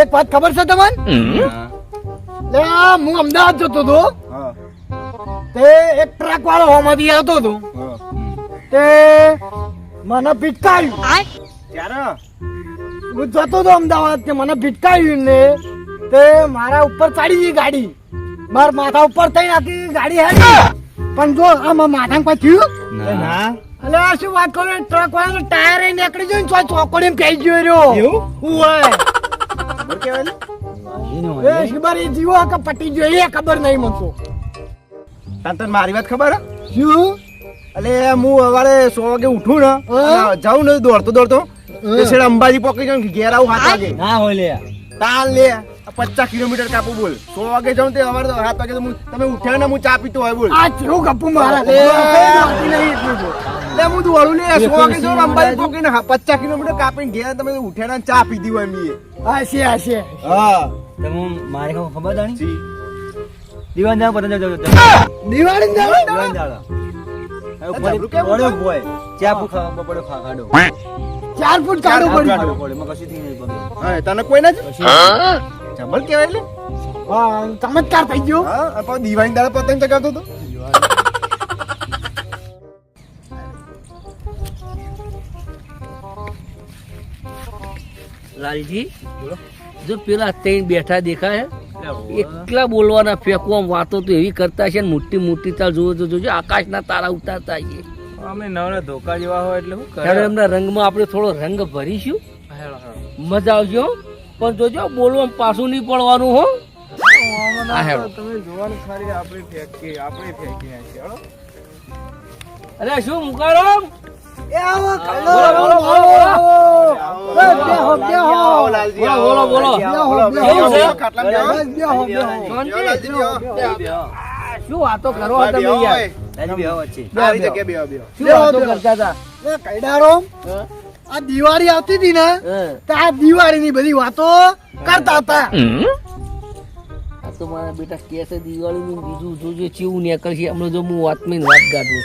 એક વાત ખબર છે તમને? લે હું અમદાવાદ જતો હતો. તે એક ટ્રક વાળો હોમાંથી આવતો હતો. તે મને ભીટકાયું. ક્યારે હું જતો હતો અમદાવાદ તે મને ભીટકાયું ને તે મારા ઉપર ચડી ગઈ ગાડી. મારા માથા ઉપર થઈ નાખી, ગાડી હે પણ જો, આમાં માથા પર થયું? ના. અલે આ શું વાત કરો ટ્રક વાળાનો ટાયર એ નીકળી ગયો ને છો ચોકડી ફેઈ ગયો રહ્યો. એવું? ઓય ખબર કેવાય એ ખબર એ જીવો કે પટી ગયો એ ખબર નહીં મને તો. તને તને મારી વાત ખબર શું? અલે હું સવારે સો વાગે ઉઠું ને જાઉં ને દોડતો દોડતો હા. અંબાજી પકડી જાઉં કે ઘેર આવું હાથ વાગે. ના હોય લે. તાલ લે પચાસ કિલોમીટર કાપું બોલ. સો વાગે જાઉં તે અમારે સાત વાગે તમે ઉઠ્યા ને હું ચા પીતો હોય બોલ. આ કેવું ગપ્પુ મારા. નહીં એટલું તો. લે હું દોડું લે સો ને અંબાજી પકડીને પચાસ કિલોમીટર કાપીને ગયા તમે ઉઠ્યા ચા પીધી હોય મીએ હા છે હા છે. હા. તમે મારે ખબર ખબર જાણી જી. દીવાન જાવ પતંજલ જાવ દિવાળી જાવ દીવાન જાવ ચાર ફૂટ કાઢવું પડી. પડ્યું પડ્યો માં કશું નહીં બગડ્યું. હા તને કોઈ નથી જબર કેવાય લે હા? ચમત્કાર થઈ ગયો. હા પણ પાછો દિવાળી દાડે પતંગ ચગાવતો હતો? લાલજી જો પેલા ત્રણ બેઠા દેખાય એટલા બોલવાના ફેંકવા વાતો તો એવી કરતા છે ને મોટી મોટી તાર જોવો તો જોજો આકાશના તારા ઉતારતા છે. અમે નવરા ધોકા જેવા હોય એટલે શું એમના રંગમાં આપણે થોડો રંગ ભરીશું. મજા આવશે હો. પણ જોજો બોલવામાં પાછું નહીં પડવાનું હો. આ તમે જોવાનું ખાલી આપણે ફેંકી આપણે ફેંકી નાખીએ અરે શું મુકારામ? એ આવો બોલો, બોલો, બોલો, એ આ વાતો વાતો દિવાળી આવતી હતી ને આ દિવાળીની બધી વાતો કરતા હતા તો બેટા કે છે દિવાળીનું બીજું જોજો ચેવું નીકળશે હમણાં જો હું વાતમાં વાત કાઢું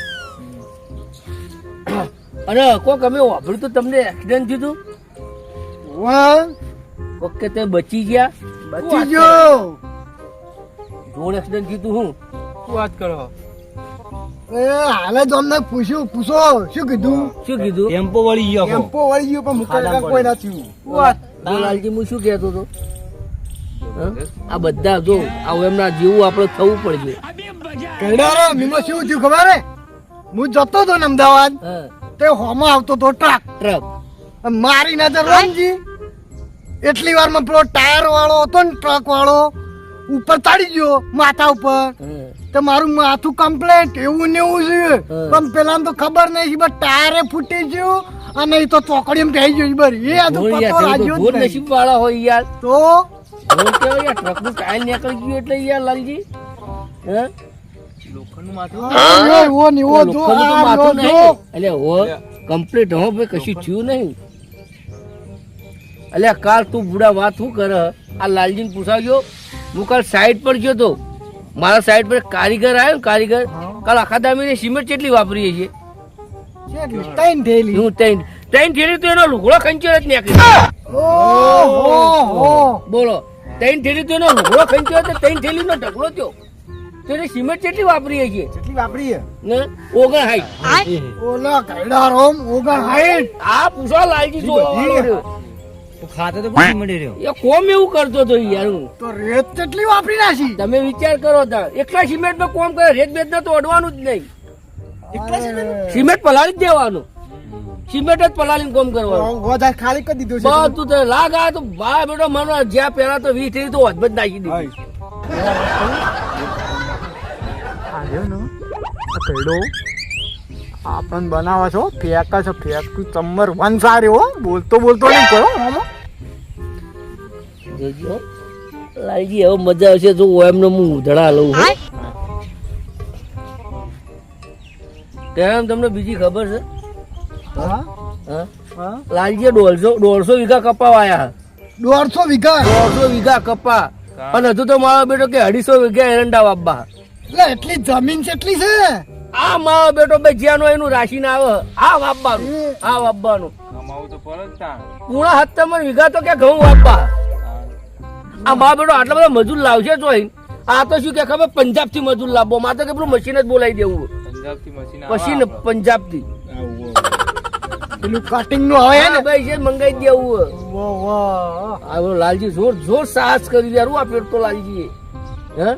અને કોક અમે વાપર્યું તો તમને એક્સિડન્ટ થયું વાહ ઓકે તે બચી ગયા? બચી ગયો! રોડ એક્સિડન્ટ થયું હતું હું શું વાત કરો? એ હાલે તો અમને પૂછ્યું પૂછો શું કીધું? શું કીધું? ટેમ્પો વળી ગયો ટેમ્પો વળી ગયો પણ મુકાઈ કોઈ ના થયું. વાત? લાલજી હું શું કહેતો હતો? આ બધા જો આવું એમના જેવું આપણે થવું પડશે. કૈડારો મીમો શું થયું ખબર હે? હું જતો હતો ને અમદાવાદ તે હોમાં આવતો હતો ટ્રક. ટ્રક. મારી નજર રમજી એટલી વારમાં પેલો ટાયર વાળો હતો ને ટ્રક વાળો ઉપર તાડી ગયો માથા ઉપર તો મારું માથું કમ્પ્લેટ એવું ને એવું છે પણ પેલા તો ખબર નહીં બસ ટાયરે ફૂટી ગયું અને એ તો ચોકડી થઈ ગયું બરી એ આ તો પતો લાગ્યો. નસીબ વાળા હોય યાર તો ઢોર કેવાય ટાયર નીકળી ગયું એટલે યાર લાલજી હે લોખંડનું માથું આ એવો ને એવો જો, આ જો, એટલે હો કમ્પ્લીટ હો ભાઈ કશું થયું નહીં અલ્યા કાલ તું બુડા વાત શું કરે? આ લાલજીને પૂછાવજો. હું કાલ સાઈડ પર ગયો તો મારા સાઈડ પર કારીગર આવ્યો ને કારીગર કાલ આખા દામીને સિમેન્ટ કેટલી વાપરીએ છીએ? ત્રણ થેલી. હું ત્રણ ત્રણ થેલી તો એનો લુગડો ખંચેલો જ નીકળી બોલો ત્રણ થેલી તો એનો લુગડો ખંચ્યો હતો ત્રણ થેલી નો ઢગલો થયો. તેને સિમેન્ટ કેટલી વાપરીએ છીએ? કેટલી વાપરીએ? ને ઓગણ હાઈ ઓલા કૈડારો ઓગણ હાઈટ. આ પૂછો લાલજી જો ખાતો તો પછી મળી રહ્યો. એ કોમ એવું કરતો હતો યાર હું. તો રેત કેટલી વાપરી નાખી? તમે વિચાર કરો તા એકલા સિમેન્ટ નો કોમ કરે રેત બેત તો અડવાનું જ નહીં. સિમેન્ટ? પલાળી જ દેવાનું. સિમેન્ટ જ પલાળી કોમ કરવાનું. વધારે ખાલી કરી દીધું છે બધું તો? લાગ આ તો બા બેટો મારો જ્યાં પેલા તો વીસ થઈ તો હજબત નાખી દીધી. કૈડો આપણ બનાવો છો ફેંકા છો ફેંક ચમ્મર વન સારી હો બોલતો બોલતો નહીં કરો મામો જોજો લાલજી હવે મજા આવશે જો એમને હું ઉધડા લઉં હો ત્યાં તમને બીજી ખબર છે? હા? હા? હા? દોઢસો દોઢસો વીઘા કપા વાયા દોઢસો વીઘા? દોઢસો વીઘા કપા. અને હજુ તો મારો બેટો કે અઢીસો વીઘા એરંડા વાપવા. એટલે એટલી જમીન કેટલી છે? આ માવો બેટો બે જ્યાંનો એનું રાશિ આવે. આ વાપવાનું. આ વાપવાનું. પૂણા હત્તર વીઘા તો કે ઘઉં વાપવા. આ મા બેટો આટલા બધા મજૂર લાવશે તો આ તો શું કે ખબર? પંજાબથી મજૂર લાવવો. માં તો કે પેલું મશીન જ બોલાવી દેવું. મશીન પંજાબથી પેલું કટિંગનું આવે ને? ભાઈ છે મંગાઈ દેવું. વાહ, વાહ. આ લાલજી જોર જોર સાહસ કરી દે આ પેટ તો લાલજી હે?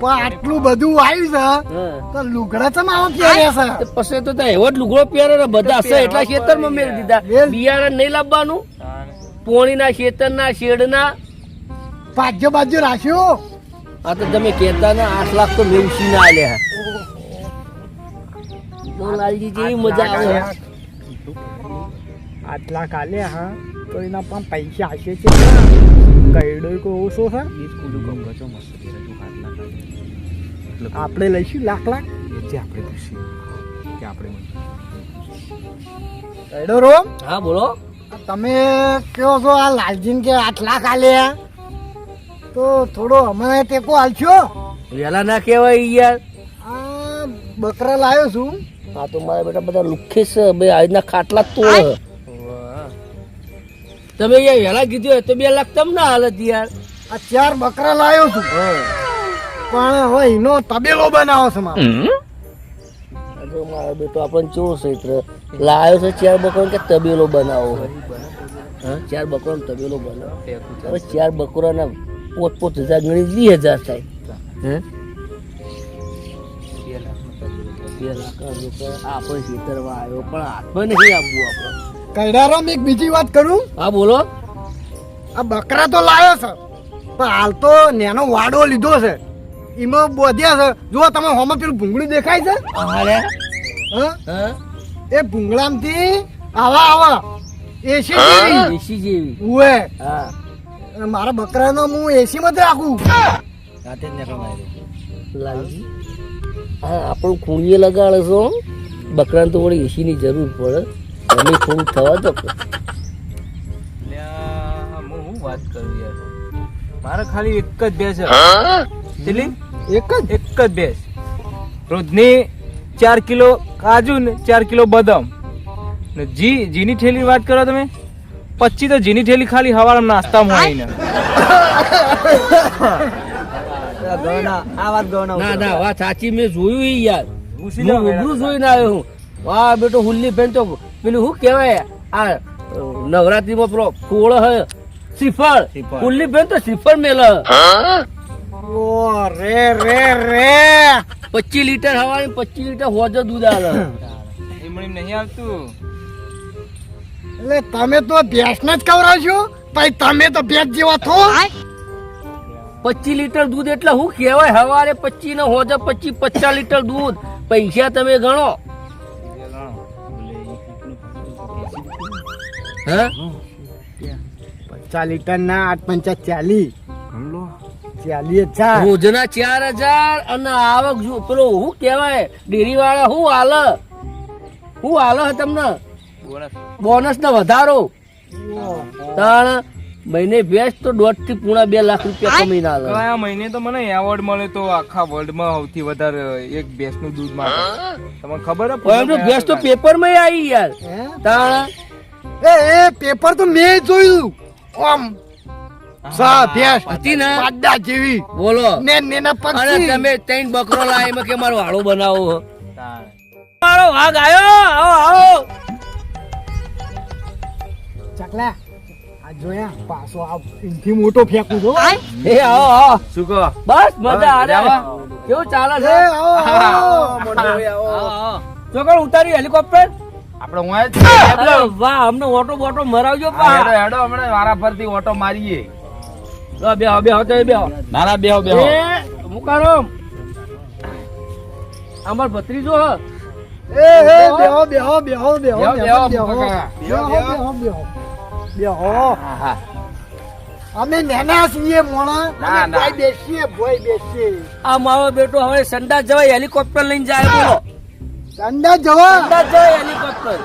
પણ આટલું બધું આવ્યું છે તો લુગડા ચમ આવા પહેર્યા છે. પછી તો ત્યાં એવો જ લુગડો પહેરે ને બધા હશે એટલા ખેતરમાં મેળ દીધા. બિયારણ નહીં લાવવાનું. પોણીના ખેતરના શેડના. પાજો બાજુ રાખ્યો. આ તો તમે કહેતા ને આઠ લાખ તો મેવસી ના આલ્યા. લાલજી જેવી મજા આવે. આટલા કાલે હા. તો એના પણ પૈસા હશે છે કઈડો કો ઓછો છે. આપણે લઈશું લાખ લાખ? આપણે લઈશું રોમ? હા બોલો. તમે કયો છો? આ લાલજીન કે આઠ લાખ આલ્યા તો થોડો અમારે ટેકો આલશો? વેલા ના કહેવાય યાર. આ બકરા લાવ્યો છું. આ તો મારા બેટા બધા લુખે છે. બે આજના ખાટલા તો તમે યાર વેલા કીધું હોય તો બે લાખ તમને ના હાલત યાર. આ ચાર બકરા લાવ્યો છું. પણ હવે એનો તબેલો બનાવો છે મારે. મારો બેટો આપણને ચેવો છે લાયો છે ચાર બકરો કે તબેલો બનાવો હા? ચાર બકરો તબેલો બનાવો. હવે ચાર બકરાના પોત પોત હજાર ગણી વીસ હજાર થાય. હે? આપણે ખેતરમાં આવ્યો પણ હાથમાં નહીં આપવું આપણે. કૈડારામ એક બીજી વાત કરું? હા બોલો. આ બકરા તો લાવ્યો છે પણ હાલ તો નેનો વાડો લીધો છે. એમાં બોધ્યા છે. જો તમે હોમાં પેલું ભૂંગળું દેખાય છે? અરે. હા? હા? એ ભૂંગળામાંથી આવા આવા. એસી જેવી. એસી જેવી. ઉએ હા. મારા બકરાનો હું એસી માં રાખું. રાતે જ નીકળવા લાલજી હા આપણું ખૂણીએ લગાડે છો બકરાને તો વળી એસીની જરૂર પડે. તમે થોડું થવા દો. લ્યા, હું હું વાત કરું યાર? મારે ખાલી એક જ બે છે. એક જ? એક જ ભેંસ રોજની ચાર કિલો કાજુ ને ચાર કિલો બદામ. ને જી જીની ઠેલી વાત કરો તમે? પચી તો જીની ઠેલી ખાલી હવારમાં નાસ્તામાં હોય ને. આ વાત ના ના વાત સાચી મેં જોયું યાર. હું જાવ જોઈને આવ્યો હું. વાહ બેટો હુલ્લી બેન તો પેલું શું કહેવાય? આ નવરાત્રીમાં પેલો ફૂળ હે. શ્રીફળ શ્રીફળ. હુલ્લી બેન તો શ્રીફળ મેલ ઓ રે રે રે. પચીસ લીટર હવાની પચીસ લીટર હોજો દૂધ આલે. એ નહીં આવતું. એટલે તમે તો ભેંસ ને જ કવરાવશો પછી તમે તો ભેંસ જેવા થો. પચીસ લીટર દૂધ એટલે શું કહેવાય હવારે પચીસ ને હોજે પચીસ પચાસ લીટર દૂધ. પૈસા તમે ગણો. હે? પચાસ લીટર ના આઠ પંચા ચાલીસ. ચાલીસ ચાર. રોજના ચાર હજાર અને આવક જો પેલો શું કહેવાય ડેરી વાળા શું હાલ. શું હાલ હે તમને? બોનસ. બોનસ ને વધારો ત્રણ મહિને બેસ તો દોઢથી પૂણા બે લાખ રૂપિયા કમાઈને હાલે. કયા મહિને તો મને એવોર્ડ મળે તો આખા વર્લ્ડમાં સૌથી વધારે એક ભેંસનું દૂધમાં તમને ખબર હે ભેંસ તો પેપરમાં આવી યાર. હે? તાણ એ એ પેપર તો મેં જોયું. આમ ભેંસ. હતી ને પાડા જેવી. બોલો. ને નેના પક્ષી. તમે ત્રણ બકરો લાય કે મારો હાડો બનાવો મારો વાઘ આવ્યો આવો આવો. ચકલા આ જોયા પાછો આ ઇનથી મોટો ફેંકું છો એ આવો આવો. શું કહો? બસ મજા કેવું ચાલે છે? આવો આવો ચોકડ ઉતારી હેલિકોપ્ટર? આપણે હું વાહ અમને ઓટો બોટો મરાવજો પા. હેડો હેડો હમણાં વારા ફરતી ઓટો મારીએ. બેહો બેહો તો બેહો. ના ના બેહો બેહો. એ મુકારમ. અમાર ભત્રીજો હ. એ એ બેહો. બેહો બેહો બેહો બેહો, બેહો બેહો, બેહો બેહો. બેહો બેહો બેહો અમે નેના છીએ મોણા. ના, ના. બેસીએ ભાઈ બેસીએ. આ મારો બેટો હવે સંડા જવાય હેલિકોપ્ટર લઈને જાય બોલો. સંડા જવા? સંડા જવાય હેલિકોપ્ટર.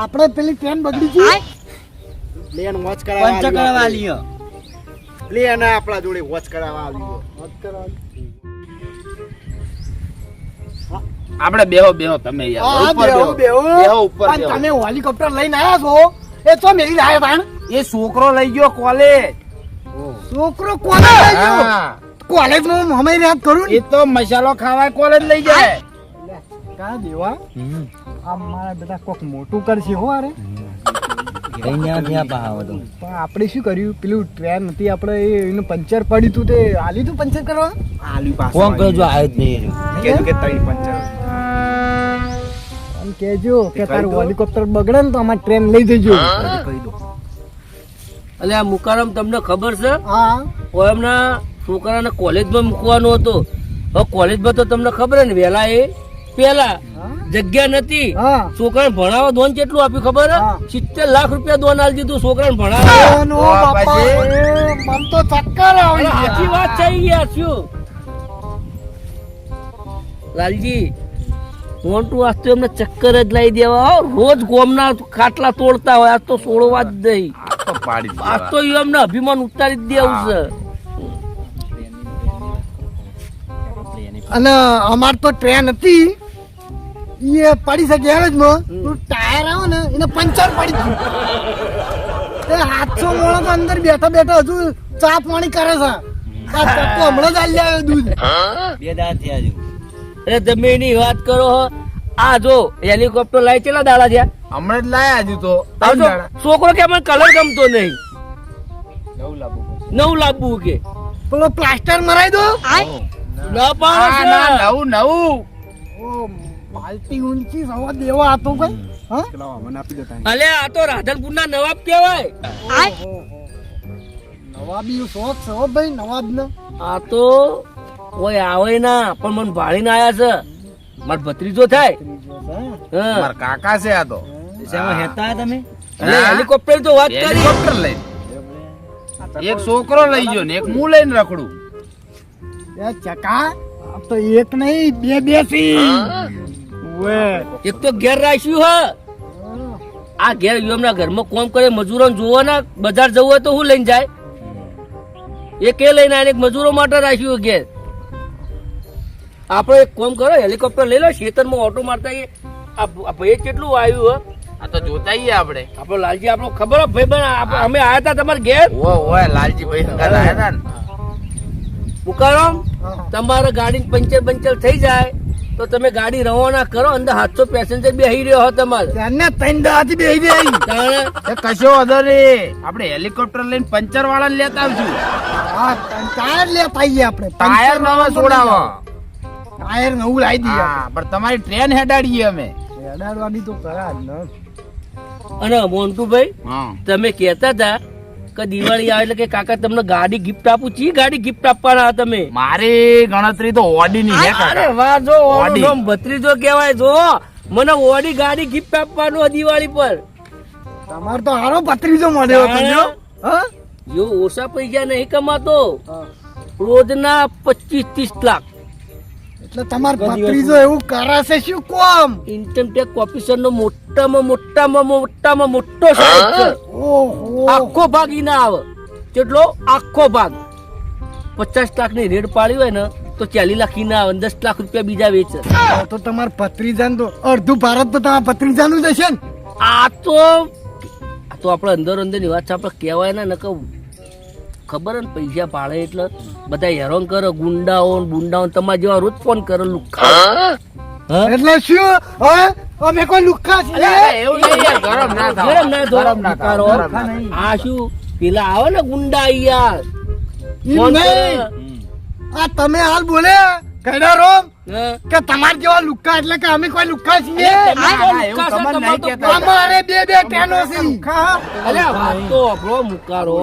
આપણે પેલી ટ્રેન બગડી ગઈ? પ્લેન વોચ પંચ કરાવવા કરવા આવ્યો લ્યો પ્લેન આપણા જોડે વોચ કરાવવા આવ્યો વોચ કરાવવા આપણે બેહો બેહો તમે યાર ઉપર બેહો, બેહો. બેહો. ઉપર બેહો. તમે હેલિકોપ્ટર લઈને આયા છો? એ તો મેરી લાયા તાણ એ છોકરો લઈ ગયો કોલેજ છોકરો કોલેજ લઈ ગયો. કોલેજમાં અમે યાદ કરું ને. એ તો મસાલો ખાવા કોલેજ લઈ જાય. કા દેવા? આ મારા બેટા કોક મોટું કરશે હો અરે પણ આપણે શું કર્યું? પેલું ટ્રેન હતી આપણે એનું પંચર પડ્યું તું તે. આલી તું પંચર કરવા? આલુ પાસે ફોન કરજો આવ્યો જ નહીં કે કે તઈ પંચર. અને કહેજો કે તારું હેલિકોપ્ટર બગડે ને તો અમારે ટ્રેન લઈ જજો. એટલે આ મુકારમ તમને ખબર છે? હા. એમના છોકરાને કોલેજમાં મૂકવાનો હતો. હવે કોલેજમાં તો તમને ખબર ને વહેલા એ પેલા જગ્યા નથી. હા. છોકરાને ભણાવવા દોન કેટલું આપ્યું ખબર? સિત્તેર લાખ રૂપિયા દોન આલી દીધું છોકરાને ભણાવવા તો ચક્કર આવી સાચી વાત શું? લાલજી મોન્ટુ આજ તો એમને ચક્કર જ લાવી દેવા. હો. રોજ ગોમના ખાટલા તોડતા હોય આજ તો સોળવા જ નહીં તો પાડી જ આજ તો એમને અભિમાન ઉતારી જ દેવું છે. અને અમાર તો ટ્રેન હતી. એ પડી શકે ગેરેજમાં તો ટાયર આવે ને એને પંચર પડી ગયું. એ હાથસો મોણો તો અંદર બેઠા બેઠા હજુ ચા પાણી કરે છે. હમણાં જ આલી આવ્યો દૂધ. બે દાંત થયા હજુ અરે તમે એની વાત કરો આ જો હેલિકોપ્ટર લાવી કેટલા દાડા થયા? હમણાં જ લાયા હજુ તો. જો. છોકરો કે મને કલર ગમતો નહીં. નવું લાવવું કે. પેલો પ્લાસ્ટર મરાઈ દો. પાડો. ના, નવું નવું. માલતી ઊંચી સવા દેવા આતો કઈ હા? અલે આ તો રાધનપુર ના નવાબ કેવાય નવાબી શોખ છે ભાઈ નવાબ ને આ તો કોઈ આવે ના પણ મને ભાળીને આયા છે. માર ભત્રીજો થાય. હા. કાકા છે આ તો. શેમાં હેતા તમે? હેલિકોપ્ટર તો વાત કરી. હેલિકોપ્ટર લઈ. એક છોકરો લઈ ગયો ને એક હું લઈને રખડું. એ ચકા તો એક નહીં બે બેથી વે એક તો ઘેર રાખ્યું હ. આ ઘેર એમના ઘરમાં કોમ કરે મજૂરો જોવો ને બજાર જવું હોય તો હું લઈને જાય. એ કે લઈને આને એક મજૂરો માટે રાખ્યું ઘેર. આપણે એક કોમ કરો હેલિકોપ્ટર લઈ લો ખેતરમાં ઓટો મારતા. આ ભાઈ કેટલું આવ્યું હ? આ તો જોતા આપણે. આપણો લાલજી આપણો ખબર હે ભાઈ બન અમે આયા હતા તમારા ઘેર? ઓ ઓય લાલજી ભાઈ હંગાત આયા હતા ને. મુકારામ તમારે ગાડી પંચર પંચર થઈ જાય. તો તમે ગાડી રવાના કરો અંદર સાતસો પેસેન્જર બેહી રહ્યો હો તમારે. ત્રણ દાથી બેહી રહી. કશો વધો રે આપણે હેલિકોપ્ટર લઈને પંચર વાળાને લેતા આવશું. ટાયર લેતા આવીએ આપણે. ટાયર નવા છોડાવો. ટાયર નવું લાવી દઈએ. પણ તમારી ટ્રેન હેડાડીએ અમે. હેડાડવાની તો કરા અને મોન્ટુભાઈ તમે કહેતા હતા કે દિવાળી આવે એટલે કે કાકા તમને ગાડી ગિફ્ટ આપું. ચી ગાડી ગિફ્ટ આપવાના તમે? મારી ગણતરી તો ઓડી ની છે અરે વાહ જો ઓડી. ભત્રીજો કહેવાય જો. મને ઓડી ગાડી ગિફ્ટ આપવાનું આ દિવાળી પર. તમાર તો હારો ભત્રીજો મળ્યો તમને હા? યો ઓછા પૈસા નહીં કમાતો. રોજના પચીસ ત્રીસ લાખ. એટલે તમાર પત્રીજો એવું કરે શું કોમ? ઇન્કમ ટેક્સ ઓફિસર નો મોટામાં મોટામાં મોટામાં મોટો છે. ઓહો. આખો ભાગ ઈ ના આવે. કેટલો આખો ભાગ. પચાસ લાખની રેડ પાડી હોય ને તો ચાલીસ લાખ ઈ ના આવે દસ લાખ રૂપિયા બીજા વેચે. તો તમાર ભત્રીજાન તો અડધું ભારત તો તમારા ભત્રીજાનું જ હશે ને. આ તો આ તો આપણે અંદર અંદરની વાત છે. આપણે કહેવાય ને નકર ખબર ને પૈસા પાડે એટલે બધા હેરાન કરે ગુંડાઓ ને બુંડાઓ તમારા જેવા રોજ ફોન કરે લુખા. એટલે શું? અમે કોઈ લુખા છે એવું નહીં ગરમ ના ગરમ ના ગરમ થાવ. આ શું? પેલા આવે ને ગુંડા યાર કરે. આ તમે હાલ બોલે કઈડા રોમ? કે તમારે જેવા લુક્કા એટલે કે અમે કોઈ લુખ્ખા છીએ. અમારે બે બે ટેનો છે વાત તો આપણો મુકારો.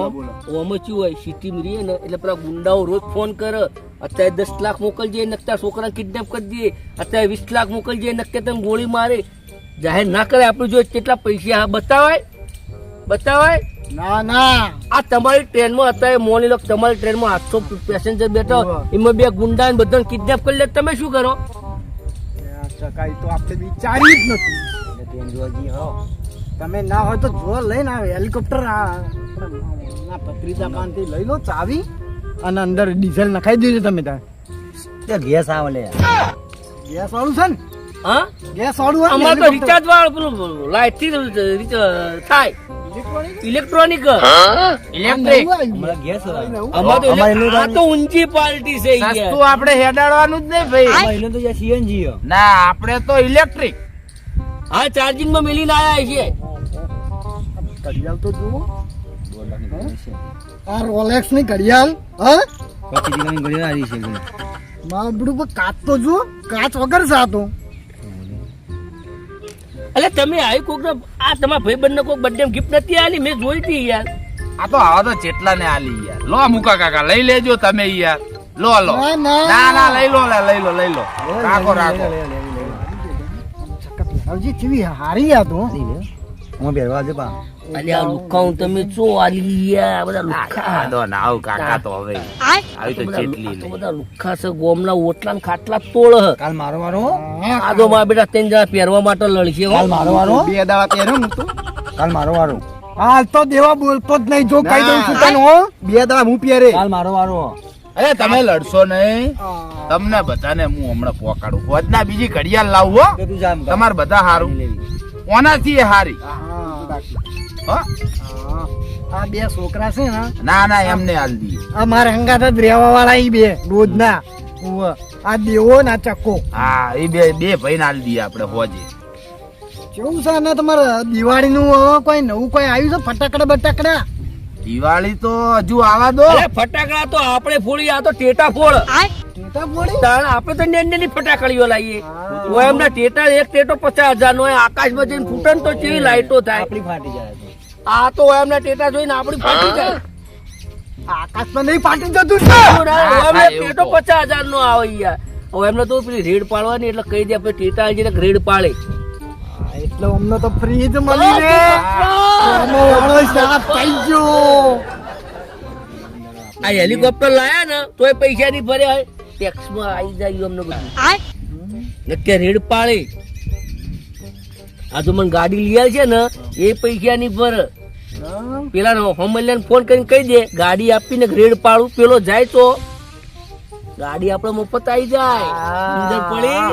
ઓમે ચી હોય સિટી મરીએ ને એટલે પેલા ગુંડાઓ રોજ ફોન કરે. અત્યારે દસ લાખ મોકલજે નકતા છોકરા કિડનેપ કરી દે. અત્યારે વીસ લાખ મોકલજે નકતા તમે ગોળી મારે. જાહેર ના કરે આપણે જો કેટલા પૈસા હા, બતાવાય? બતાવાય? ના ના. આ તમારી ટ્રેનમાં અત્યારે મોની લોક તમારી ટ્રેનમાં આઠસો પેસેન્જર બેઠો. એમાં બે ગુંડા ને બધાને કિડનેપ કરી લે. તમે શું કરો? સકાઈ તો આપણે વિચારી જ નથી. તમે ના હોય તો જો લઈને આવે. હેલિકોપ્ટર આ ના પત્રીજા પાનથી લઈ લો ચાવી. અને અંદર ડીઝલ નખાઈ દેજો તમે ત્યાં. ગેસ આવે લે. ગેસ વાળું છે ને? હા? ગેસ વાળું અમારે તો રિચાર્જ વાળું પેલું લાઈટથી થાય. ઇલેક્ટ્રોનિક ઇલેક્ટ્રિક આવ્યું. ગેસ તો અમારે ઇલેક્ટ્રિક- એનું આ તો ઊંચી પાર્ટી છે સસ્તું આપણે હેડાડવાનું જ નહીં ભાઈ. અમારે તો જ્યાં ના આપણે તો ઇલેક્ટ્રિક હા ચાર્જિંગમાં મેલીને આયા છે ઘડિયાળ તો જુઓ. આ રોલેક્સની ઘડિયાળ હા? પચીસ ઘડિયાળ આવી છે. કાચ તો જુઓ. કાચ વગર છે આ તો એટલે તમે આવી કોક આ તમારા ભાઈબંધ ને કોક બર્થડે ગિફ્ટ નથી આલી મેં જોઈ હતી યાર. આ તો આવા તો જેટલા ને આલી યાર. લો મુકા કાકા લઈ લેજો તમે યાર. લો લો. ના, ના. ના ના લઈ લો લે, લઈ લો લઈ લો. રાખો રાખો. હજી કેવી હારી યાર તો હું. બેરવા આવજે પા. અલ્યા આ લુખાઉં તમે ચો આલી યાર બધા લુખા. આ તો ના આવું કાકા તો હવે. આવી તો જેટલી આ તો બધા લુખા છે ગોમના ઓટલા ને ખાટલા તોડ હ. કાલ મારો વારો હો. આ તો મારા બેટા ત્રણ જણા પહેરવા માટે લડશે હો. કાલ મારો વારો બે દાડા પહેર્યો હું તો. કાલ મારો વારો. હાલ તો દેવા બોલતો જ નહીં જો કહી દઉં છું તને હો. બે દાડા હું પહેરે. કાલ મારો વારો અરે તમે લડશો નહીં. તમને બધાને હું હમણાં પોકાડું. હોજના બીજી ઘડિયાળ લાવું હો. તમારે બધા હારું. ઓનાથી હારી? આ બે છોકરા છે ને ના ના એમને હાલ દી. આ મારે હંગાત જ રહેવા વાળા ઈ બે રોજના ના આ દેવો ના ચક્કો. હા એ બે બે ભાઈ હાલ દી આપણે હોજે. કેવું છે ને તમારે? દિવાળી નું કોઈ નવું કોઈ આવ્યું છે? ફટાકડા બટાકડા? દિવાળી તો હજુ આવા દો. ફટાકડા તો આપણે ફોડી આ તો ટેટા ફોડ. ટેટા ફોડી? આપણે તો નેનની ફટાકડીઓ લાવીએ. એમના ટેટા એક ટેટો પચાસ હજાર નો આકાશમાં જઈને ફૂટે તો કેવી લાઈટો થાય. આપણી ફાટી જાય. તો. આ તો એમના ટેટા જોઈને આપણી ફાટી જાય. આકાશમાં નહીં ફાટી જતું છે એમને ટેટો પચાસ હજાર નો આવે યાર હવે એમને તો પેલી રેડ પાડવાની એટલે કહી દે આપણે ટેટા આવી જાય રેડ પાડે. એટલે અમને તો ફ્રી જ મળી રે. સાફ થઈ ગયો. આ હેલિકોપ્ટર લાયા ને તોય પૈસા નહીં ભર્યા હોય. ટેક્સમાં આવી જાય અમને બધું. નક્કી રેડ પાડે. આ તો મને ગાડી લઈ છે ને એ પૈસા પર પેલા હોમલ્યાને ફોન કરીને કહી દે ગાડી આપીને રેડ પાડું પેલો જાય તો. ગાડી આપણે મફત આવી જાય. અંદર પડી.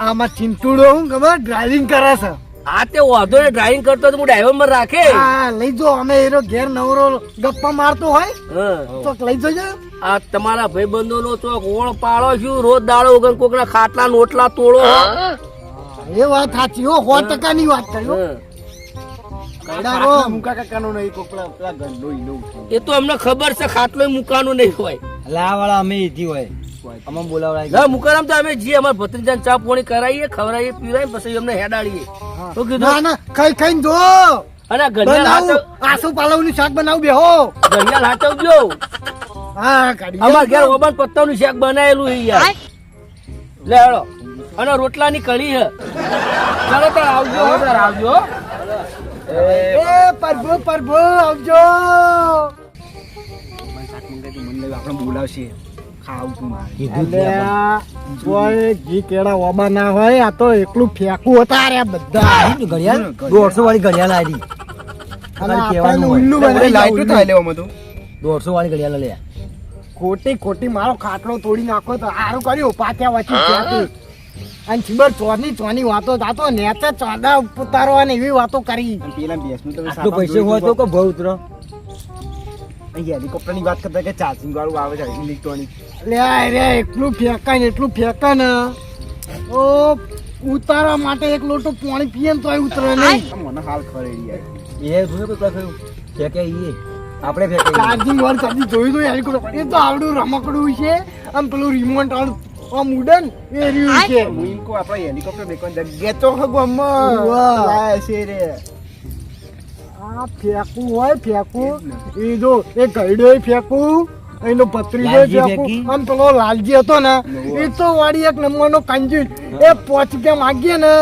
આમાં ચિંતુડો હું ખબર? ડ્રાઇવિંગ કરે છે. આ તે વાંધો ને ડ્રાઇવિંગ કરતો તો હું ડ્રાઈવરમાં રાખે હા લઈ જો અમે એનો ઘેર નવરો ગપ્પા મારતો હોય તો લઈ જજો આ તમારા ભાઈબંધો નો ચોક ઓળ પાડો છું રોજ દાડો વગર કોક ના ખાટલા નોટલા તોડો એ વાત સાચી હો સો ટકા ની વાત કરી હો. હા. કડારો. મુકા કાકાનો નહીં કોક પેલા પેલા ગંડો ઈનો ઉઠાવ. એ તો અમને ખબર છે ખાટલો મુકાનો નહીં હોય લાવાળા અમે ઈધી હોય અમે બોલાવડાય ના મુકારામ તો અમે જે અમારા ભત્રીજાને ચા પાણી કરાવીએ ખવડાવીએ પીવડાવીએ પછી અમને હેડાડીએ. શું કીધું ના ખાઈ ખાઈને જો. અને આ ઘડિયાળ બનાવું હાચવ આસુ પાલવ શાક બનાવું બેહો. ઘડિયાળ હાચવજો હા કાઢી ઘેર ઓબાન પત્તાનું શાક બનાયેલું છે યાર. લે હેડો. અને રોટલાની કઢી છે. ચાલો તો આવજો તાર આવજો એ પ્રભુ પ્રભુ આવજો. મને આપણે બોલાવશે. ખાવું તું મારે કીધું જ નહીં કોઈ ઘી કેળા ઓબા ના હોય આ તો એકલું ફેંકું હતા રે બધા. આપણે. ઘડિયાળ? દોઢસો વાળી ઘડિયાળ આવી અને ખાલી આપણને હોય. ઉલ્લુ બનાવી લાઈટ ઉલ્લુ. થાય લેવામાં તો. દોઢસો વાળી ઘડિયાળ લે. ખોટી ખોટી મારો ખાટલો તોડી નાખો તો સારું કર્યું. પાછા વચ્ચે ફેંકી. અને ખબર ચોની ચોની વાતો થાતો નેચે ચોદા ઉતારવાની એવી વાતો કરી. અને પેલા ભેંસનું તમે આટલું સાપા પૈસે હોય તો ભાવ ઉતરો અહીં હેલિકોપ્ટરની વાત કરતા કે ચાર્જિંગ વાળું આવે છે ઇલેક્ટ્રોનિક લે રે એટલું ફેંકાય ને એટલું ફેંકાય ને. ઓ ઉતારવા માટે એક લોટો પાણી પીએ ને તોય ઉતરે નહીં. મને હાલ યાર. એ જોયું કે કહ્યું ફેંકે ઈએ આપણે ફેંકે. ચાર્જિંગ વાળું કદી જોયું તો હેલિકોપ્ટર? એ તો આવડું રમકડું છે. આમ પેલું રિમોટ આમ ઉડન એ રહ્યું છે. એમ આપણે હેલિકોપ્ટર મેકવાની જગ્યા તો હગો અમ્મા વાહ. છે રે. આ ફેંકવું હોય ફેંકવું. એ જો એ ગઈડો ફેંકવું એનો પત્રીજો લાલજી ફેંકવું. આમ પેલો લાલજી હતો ને એ તો વાળી એક નંબરનો કંજૂસ. એ પોચ કે માગીએ ને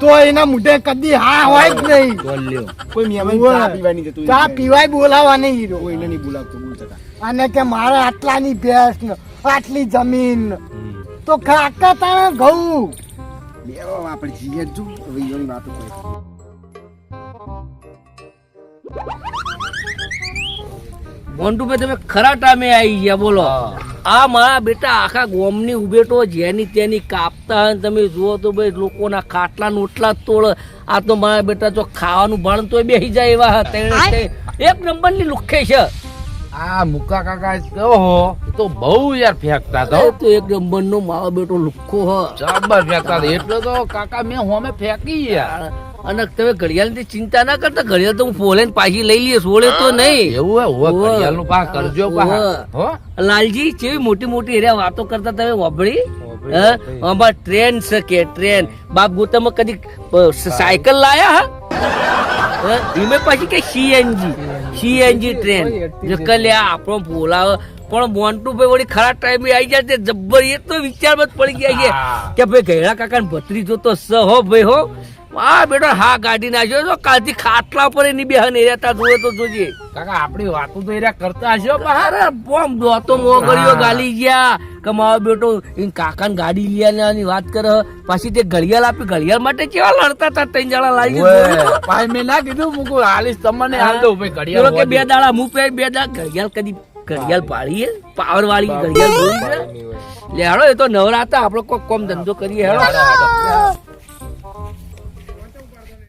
તો એના મોઢે કદી હા હોય જ નહીં. કોઈ મહેમાન ચા પીવાની જતું ચા પીવાય બોલાવાની હીરો. કોઈને નહીં બોલાવતો બોલ છતાં અને કે મારે આટલાની ભેંસ ને આટલી જમીન તો કાકા તારા ઘઉં. આપણે જીએ જો હવે ઈયોની વાતો કરે મોન્ટુભાઈ તમે ખરા ટામે આવી ગયા બોલો. આ મારા બેટા આખા ગોમની ઉભેટો જેની તેની કાપતા હોય તમે જુઓ તો ભાઈ લોકોના ખાટલા નોટલા તોડ. આ તો મારા બેટા જો ખાવાનું ભણ તો બેસી જાય એવા એક નંબરની લુખ્ખે છે. આ મુકા કાકા કહો તો બહુ યાર ફેંકતા તો એ તો એક નંબરનો મારો બેટો લુખો હ. જબર ફેંકતા એટલે તો કાકા મેં હોમે ફેંકી યાર અને તમે ઘડિયાળની ચિંતા ના કરતા ઘડિયાળ તો હું ફોલે પાછી લઈ લઈએ સોળે તો નહીં. એવું હોવે હોવે. પા કરજો લાલજી જેવી મોટી મોટી એરિયા વાતો કરતા તમે વાપરી અમાર ટ્રેન છે કે ટ્રેન બાપ ગોતામાં કદી સાયકલ લાયા હા? ધીમે પછી કે સીએનજી સીએનજી ટ્રેન જો કલ્યા આપણો બોલાવે પણ મોન્ટુ ભાઈ વળી ખરા ટાઈમે આવી જાય તે જબ્બર એ તો વિચારમાં જ પડી ગયા છે. કે ભાઈ ગયડા કાકા ને ભત્રીજો તો સ હો ભાઈ હો. હા બેટો હા ગાડી નાખ્યો તો કાલથી ખાટલા પર એની બેહન એરિયા તા જોયે તો જોજે. કાકા આપણી વાતો તો એરા કરતા હશો મારે અરે બોમ દોતો મોગળીઓ ગાલી ગયા કે મારો બેટો ઈન કાકાને ગાડી લઈ ની વાત કરે. પાછી તે ઘડિયાળ આપી ઘડિયાળ માટે કેવા લડતા હતા ત્રણ જણા લાવી. ભાઈ મેં ના કીધું મુકુ હાલીશ તમને હાલ દઉં ભાઈ ઘડિયાળ કે બે દાડા મૂકે બે દાડા ઘડિયાળ કદી ઘડિયાળ પાડીએ પાવર વાળી ઘડિયાળ લે. હેડો એ તો નવરાતા આપણો કોક કોમ ધંધો કરીએ હેડો